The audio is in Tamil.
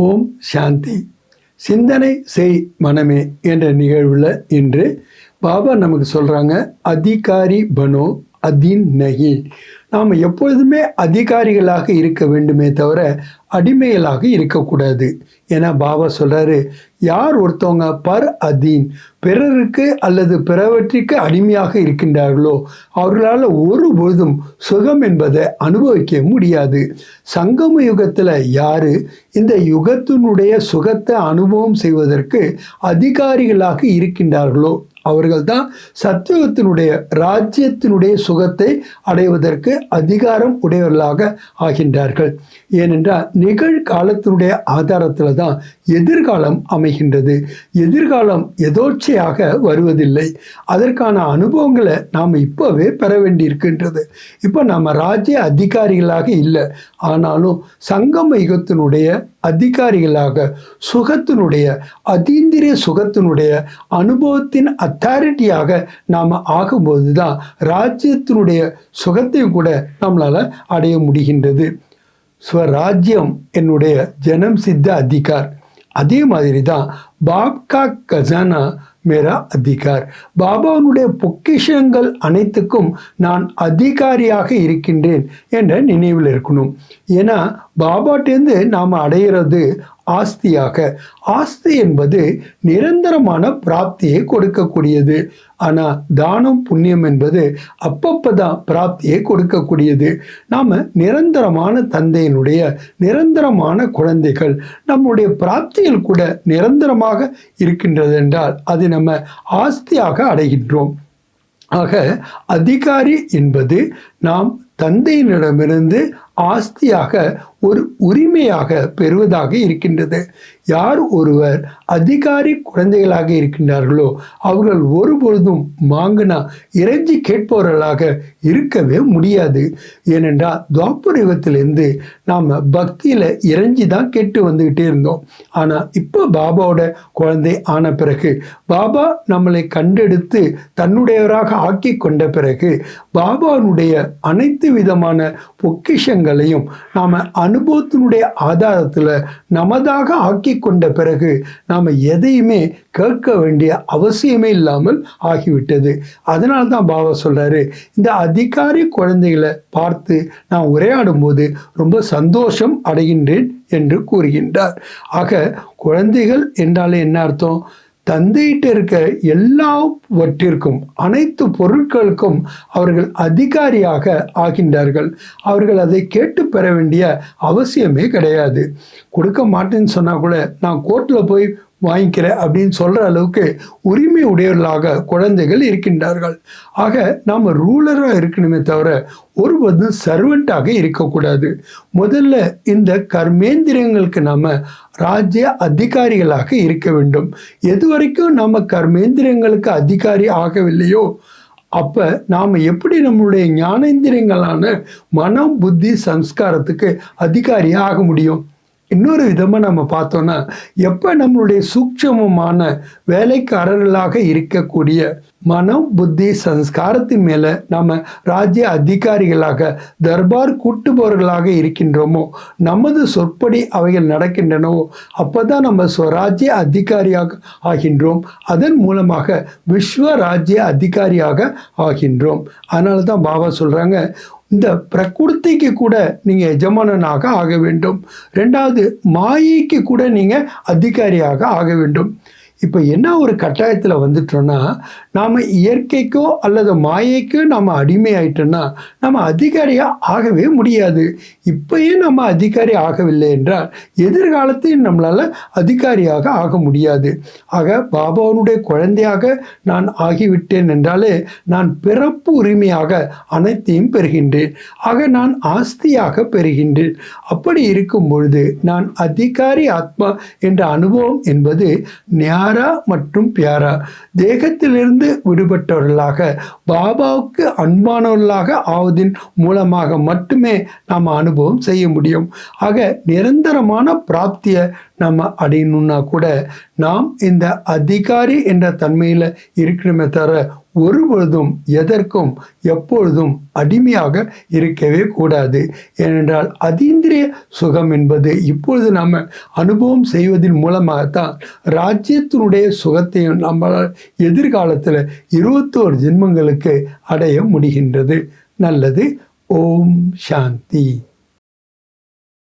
ஓம் சாந்தி. சிந்தனை செய் மனமே என்ற நிகழ்வில் இன்று பாபா நமக்கு சொல்கிறாங்க அதிகாரி பனோ அதின் நகி. நாம் எப்பொழுதுமே அதிகாரிகளாக இருக்க வேண்டுமே தவிர அடிமைகளாக இருக்கக்கூடாது. ஏன்னா பாபா சொல்கிறாரு யார் ஒருத்தவங்க பர் அதீன் பிறருக்கு அல்லது பிறவற்றிற்கு அடிமையாக இருக்கின்றார்களோ அவர்களால் ஒருபொழுதும் சுகம் என்பதை அனுபவிக்க முடியாது. சங்கம யுகத்தில் யார் இந்த யுகத்தினுடைய சுகத்தை அனுபவம் செய்வதற்கு அதிகாரிகளாக இருக்கின்றார்களோ அவர்கள் தான் சத்தியுகத்தினுடைய ராஜ்யத்தினுடைய சுகத்தை அடைவதற்கு அதிகாரம் உடையவர்களாக ஆகின்றார்கள். ஏனென்றால் நிகழ்காலத்தினுடைய ஆதாரத்தில் தான் எதிர்காலம் அமைகின்றது. எதிர்காலம் எதோச்சையாக வருவதில்லை. அதற்கான அனுபவங்களை நாம் இப்போவே பெற வேண்டியிருக்கின்றது. இப்போ நாம் ராஜ்ய அதிகாரிகளாக இல்லை. ஆனாலும் சங்கம யுகத்தினுடைய அதிகாரிகளாக சுகத்தினுடைய அதீந்திரிய சுகத்தினுடைய அனுபவத்தின் அத்தாரிட்டியாக நாம் ஆகும்போது தான் ராஜ்யத்தினுடைய சுகத்தையும் கூட நம்மளால் அடைய முடிகின்றது. ஸ்வராஜ்யம் என்னுடைய ஜனம் சித்த அதிகார். அதே மாதிரி தான் பாப்கா கஜானா மேரா அதிகார். பாபாவுடைய பொக்கிஷங்கள் அனைத்துக்கும் நான் அதிகாரியாக இருக்கின்றேன் என்ற நினைவில் இருக்கணும். ஏன்னா பாபாட்டேருந்து நாம் அடையிறது ஆஸ்தியாக. ஆஸ்தி என்பது நிரந்தரமான பிராப்தியை கொடுக்கக்கூடியது. ஆனால் தானம் புண்ணியம் என்பது அப்பப்போ தான் பிராப்தியை கொடுக்கக்கூடியது. நாம் நிரந்தரமான தந்தையினுடைய நிரந்தரமான குழந்தைகள் நம்முடைய பிராப்தியில் கூட நிரந்தரமாக இருக்கின்றது என்றால் அது நம்ம ஆஸ்தியாக அடைகின்றோம். ஆக அதிகாரி என்பது நாம் தந்தையினிடமிருந்து ஆஸ்தியாக ஒரு உரிமையாக பெறுவதாக இருக்கின்றது. யார் ஒருவர் அதிகாரி குழந்தைகளாக இருக்கின்றார்களோ அவர்கள் ஒருபொழுதும் மாங்கினா இறைஞ்சி கேட்பவர்களாக இருக்கவே முடியாது. ஏனென்றால் துவாபுரிவத்திலிருந்து நாம் பக்தியில் இறைஞ்சி தான் கேட்டு வந்துக்கிட்டே இருந்தோம். ஆனால் இப்போ பாபாவோட குழந்தை ஆன பிறகு பாபா நம்மளை கண்டெடுத்து தன்னுடையவராக ஆக்கி கொண்ட பிறகு பாபாவுடைய அனைத்து விதமான பொக்கிஷங்களையும் நாம் அனுபவத்தினுடைய ஆதாரத்தில் நமதாக ஆக்கி கொண்ட பிறகு நாம் எதையுமே கேட்க வேண்டிய அவசியமே இல்லாமல் ஆகிவிட்டது. அதனால தான் பாபா சொல்கிறாரு இந்த அதிகாரி குழந்தைகளை பார்த்து நான் உரையாடும் போது ரொம்ப சந்தோஷம் அடைகின்றேன் என்று கூறுகின்றார். ஆக குழந்தைகள் என்றாலே என்ன அர்த்தம்? தந்தையிட்ட இருக்க எல்லாவற்றிற்கும் அனைத்து பொருட்களுக்கும் அவர்கள் அதிகாரியாக ஆகின்றார்கள். அவர்கள் அதை கேட்டு பெற வேண்டிய அவசியமே கிடையாது. கொடுக்க மாட்டேன்னு சொன்னால் கூட நான் கோர்ட்டில் போய் வாங்கிக்கிறேன் அப்படின்னு சொல்கிற அளவுக்கு உரிமை உடையவர்களாக குழந்தைகள் இருக்கின்றார்கள். ஆக நாம் ரூலராக இருக்கணுமே தவிர ஒருபோதும் சர்வெண்ட்டாக இருக்கக்கூடாது. முதல்ல இந்த கர்மேந்திரியங்களுக்கு நாம் ராஜ்ய அதிகாரிகளாக இருக்க வேண்டும். எது வரைக்கும் நம்ம கர்மேந்திரியங்களுக்கு அதிகாரி ஆகவில்லையோ அப்போ நாம் எப்படி நம்மளுடைய ஞானேந்திரியங்களான மனம் புத்தி சம்ஸ்காரத்துக்கு அதிகாரியாக ஆக முடியும்? இன்னொரு விதமாக நம்ம பார்த்தோன்னா எப்போ நம்மளுடைய சூட்சமமான வேலைக்காரர்களாக இருக்கக்கூடிய மனம் புத்தி சம்ஸ்காரத்தின் மேலே நாம் ராஜ்ய அதிகாரிகளாக தர்பார் கூட்டுபவர்களாக இருக்கின்றோமோ நமது சொற்படி அவைகள் நடக்கின்றனவோ அப்போ தான் நம்ம ஸ்வராஜ்ய அதிகாரியாக ஆகின்றோம். அதன் மூலமாக விஸ்வ ராஜ்ய அதிகாரியாக ஆகின்றோம். அதனால தான் பாபா சொல்கிறாங்க இந்த பிரகிருத்திக்கு கூட நீங்கள் எஜமானனாக ஆக வேண்டும். ரெண்டாவது மாயைக்கு கூட நீங்கள் அதிகாரியாக ஆக வேண்டும். இப்போ என்ன ஒரு கட்டாயத்தில் வந்துட்டோன்னா நாம் இயற்கைக்கோ அல்லது மாயைக்கோ நம்ம அடிமை ஆயிட்டோன்னா நம்ம அதிகாரியாக ஆகவே முடியாது. இப்பயே நம்ம அதிகாரி ஆகவில்லை என்றால் எதிர்காலத்தையும் நம்மளால் அதிகாரியாக ஆக முடியாது. ஆக பாபாவனுடைய குழந்தையாக நான் ஆகிவிட்டேன் என்றாலே நான் பிறப்பு உரிமையாக அனைத்தையும் பெறுகின்றேன். ஆக நான் ஆஸ்தியாக பெறுகின்றேன். அப்படி இருக்கும் பொழுது நான் அதிகாரி ஆத்மா என்ற அனுபவம் என்பது ஞாரா மற்றும் பியாரா. தேகத்திலிருந்து விடுபட்டவர்களாக பாபாவுக்கு அன்பானவர்களாக ஆவதின் மூலமாக மட்டுமே நாம் அனுபவம் செய்ய முடியும். ஆக நிரந்தரமான பிராப்தியை நம்ம அடையணும்னா கூட நாம் இந்த அதிகாரி என்ற தன்மையில் இருக்கணுமே தவிர ஒருபொழுதும் எதற்கும் எப்பொழுதும் அடிமையாக இருக்கவே கூடாது. ஏனென்றால் அதீந்திரிய சுகம் என்பது இப்பொழுது நம்ம அனுபவம் செய்வதன் மூலமாகத்தான் ராஜ்யத்தினுடைய சுகத்தையும் நம்மளால் எதிர்காலத்தில் இருபத்தோரு ஜென்மங்களுக்கு அடைய முடிகின்றது. நல்லது. ஓம் சாந்தி.